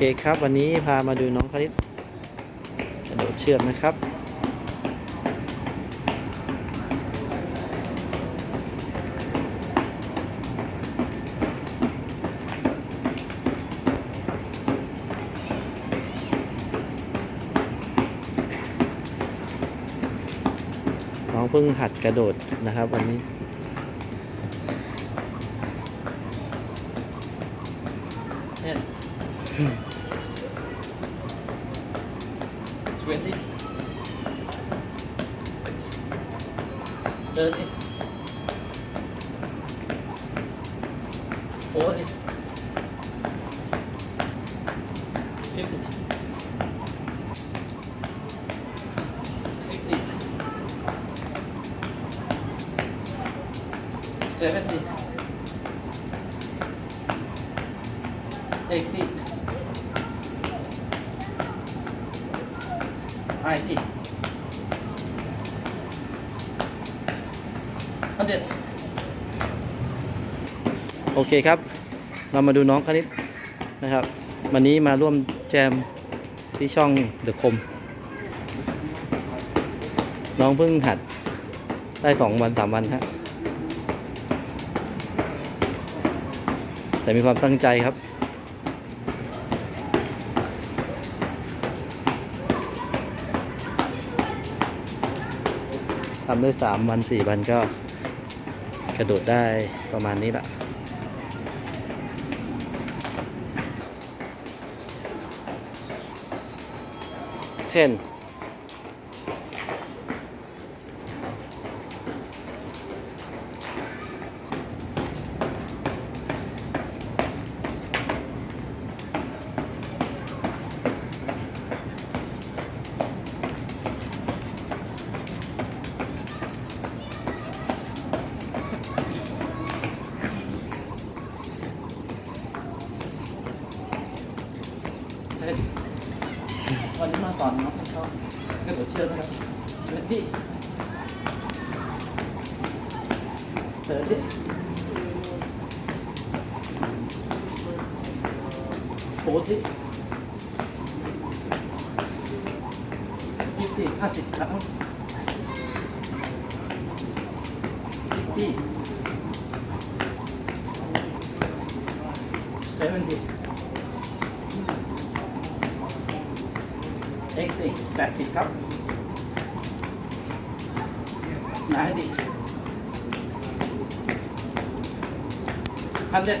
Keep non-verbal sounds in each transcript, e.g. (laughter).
เคครับวันนี้พามาดูน้องคาริสกระโดดเชือกนะครับ น้องเพิ่งหัดกระโดดนะครับวันนี้เนี่ย Twenty. Thirty. Forty. Fifty. Sixty. Seventy. Eighty. Ninety. Hundred. โอเคครับ เรามาดูน้องคณิตนะครับ วันนี้มาร่วมแจมที่ช่องเดอะคม น้องเพิ่งหัดได้สองวันสามวันฮะแต่มีความตั้งใจครับ ทำได้สามวันสี่วันก็กระโดดได้ประมาณนี้ละ10 วันนี้มาสอนน้องเขากระโดดเชือกนะครับเชิญที่เชิญที่โฟที่ฟิฟตี้ห้าสิบครั้งสิบที่เซเวนตี้ เอ็กซ์ดิแปดสิบครับนายดิพันเด็ด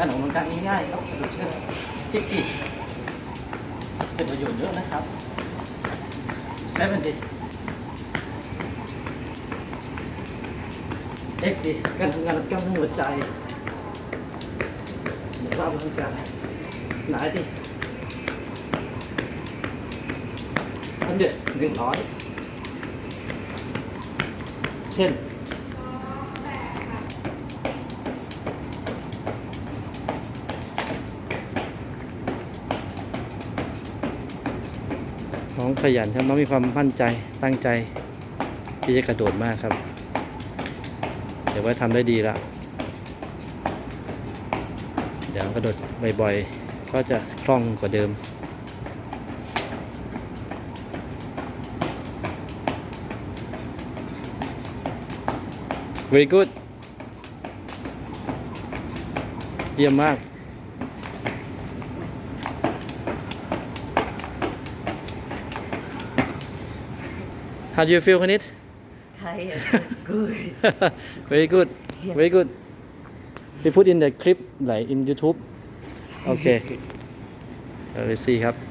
การออกกำลังกายง่ายๆครับเชื่อซิกตี้เป็นประโยชน์เยอะนะครับเซเวนตี้เอ็การทำงานกล้ามเนื้อหัวใจหรือว่าออกกำลังกายหนดิอันเด็ดหนึ่งร้อยเช่น องขยันครับน้องมีความมั่นใจตั้งใจที่จะกระโดดมากครับ เดี๋ยวว่าทำได้ดีละเดี๋ยวกระโดดบ่อยๆ ก็จะคล่องกว่าเดิม very good เยี่ยมมาก How do you feel, Kanit? Tired. (laughs) Good. (laughs) Very good. Yeah. Very good. We put in the clip like in YouTube. (laughs) Okay. Uh, let's see ครับ